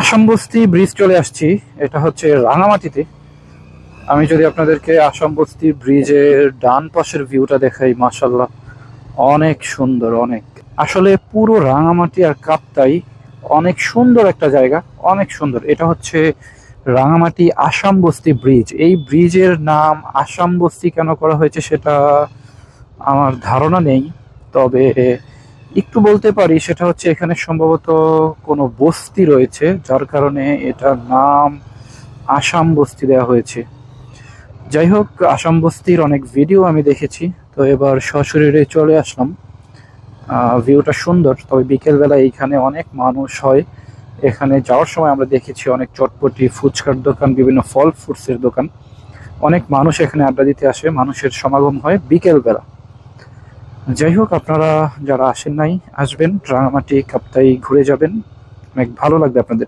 আসাম বস্তি ব্রিজ চলে আসছি। এটা হচ্ছে রাঙামাটিতে। আমি যদি আপনাদেরকে আসাম বস্তি ব্রিজের ডান পাশের ভিউটা দেখাই মাসাল্লাহ অনেক সুন্দর, অনেক। আসলে পুরো রাঙামাটি আর কাপ্তাই অনেক সুন্দর একটা জায়গা, অনেক সুন্দর। এটা হচ্ছে রাঙামাটি আসাম বস্তি ব্রিজ এই ব্রিজের নাম আসাম বস্তি কেন করা হয়েছে সেটা আমার ধারণা নেই, তবে একটু বলতে পারি, সেটা হচ্ছে এখানে সম্ভবত কোনো বস্তি রয়েছে, যার কারণে এটার নাম আসাম বস্তি দেওয়া হয়েছে। যাই হোক, আসাম বস্তির অনেক ভিডিও আমি দেখেছি, তো এবার সশরীরে চলে আসলাম। ভিউটা সুন্দর, তবে বিকেলবেলা এইখানে অনেক মানুষ হয়। এখানে যাওয়ার সময় আমরা দেখেছি অনেক চটপটি ফুচকার দোকান, বিভিন্ন ফল ফ্রুটসের দোকান। অনেক মানুষ এখানে আড্ডা দিতে আসে, মানুষের সমাগম হয় বিকেলবেলা। যাই হোক আপনারা যারা আসেন নাই, আসবেন। রাঙামাটি, কাপ্তাই ঘুরে যাবেন। অনেক ভালো লাগবে আপনাদের।